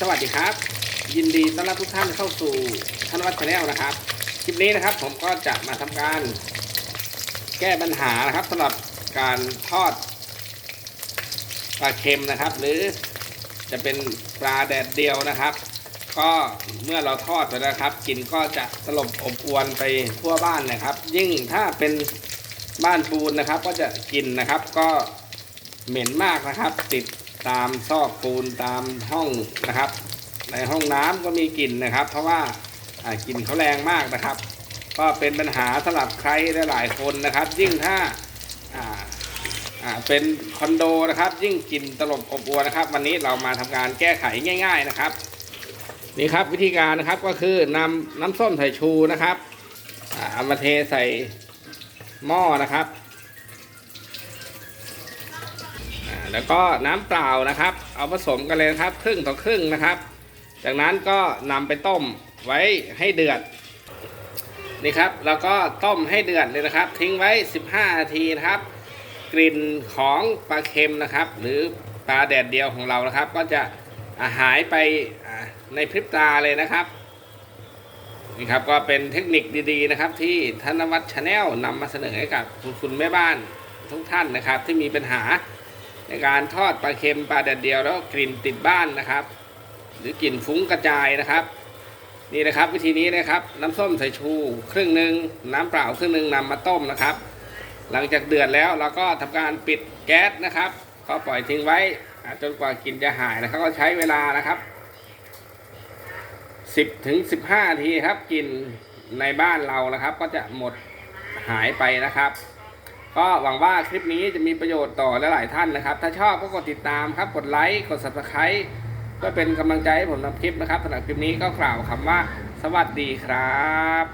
สวัสดีครับ ยินดีต้อนรับทุกท่านเข้าสู่ธนวัฒน์ชาแนลนะครับ คลิปนี้นะครับผมก็จะมาทำการ แก้ปัญหานะครับสำหรับการทอดปลาเค็มนะครับ หรือจะเป็นปลาแดดเดียวนะครับ ก็เมื่อเราทอดไปแล้วครับกลิ่นก็จะตลบอบอวนไปทั่วบ้านนะครับ ยิ่งถ้าเป็นบ้านปูนนะครับ ก็จะกลิ่นนะครับ ก็เหม็นมากนะครับ ติด ตามซอกปูนตามห้องนะครับ ในห้องน้ำก็มีกลิ่นนะครับ เพราะว่ากลิ่นเขาแรงมากนะครับ ก็เป็นปัญหาสำหรับใครหลายๆคนนะครับ ยิ่งถ้าเป็นคอนโดนะครับ ยิ่งกลิ่นตลบอบอวนนะครับ วันนี้เรามาทำการแก้ไขง่าย ๆนะครับนี่ครับวิธีการนะครับก็คือนำน้ำส้มสายชูนะครับเอามาเทใส่หม้อนะครับอ่า แล้วก็น้ำเปล่านะครับ เอาผสมกันเลยครับ ครึ่งต่อครึ่งนะครับ จากนั้นก็นำไปต้มไว้ให้เดือดนี่ครับแล้วก็ต้มให้เดือดเลยนะครับ ทิ้งไว้ 15 นาทีนะครับ กลิ่นของปลาเค็มนะครับ หรือปลาแดดเดียวของเรานะครับ ก็จะาหายไปในพริบตาเลยนะครับนี่ครับก็เป็นเทคนิคดีๆนะครับ ที่ธนวัฒน์ชาแนลนำมาเสนอให้กับคุณคุณแม่บ้านทุกท่านนะครับ ที่มีปัญหา ในการทอดปลาเค็มปลาแดดเดียวแล้วกลิ่นติดบ้านนะครับ หรือกลิ่นฟุ้งกระจายนะครับ นี่นะครับวิธีนี้นะครับ น้ำส้มสายชู ครึ่งหนึ่งน้ำเปล่าครึ่งหนึ่งนำมาต้มนะครับ หลังจากเดือดแล้วเราก็ทำการปิดแก๊สนะครับ ก็ปล่อยทิ้งไว้จนกว่ากลิ่นจะหายนะครับ ก็ใช้เวลานะครับ10ถึง15นาทีครับกลิ่นในบ้านเรานะครับ ก็จะหมดหายไปนะครับ ก็หวังว่าคลิปนี้จะมีประโยชน์ต่อหลายๆท่านนะครับ ถ้าชอบก็กดติดตามครับ กดไลค์ กด subscribe เพื่อเป็นกำลังใจให้ผมทำคลิปนะครับสำหรับคลิปนี้ก็กล่าวคำว่า สวัสดีครับ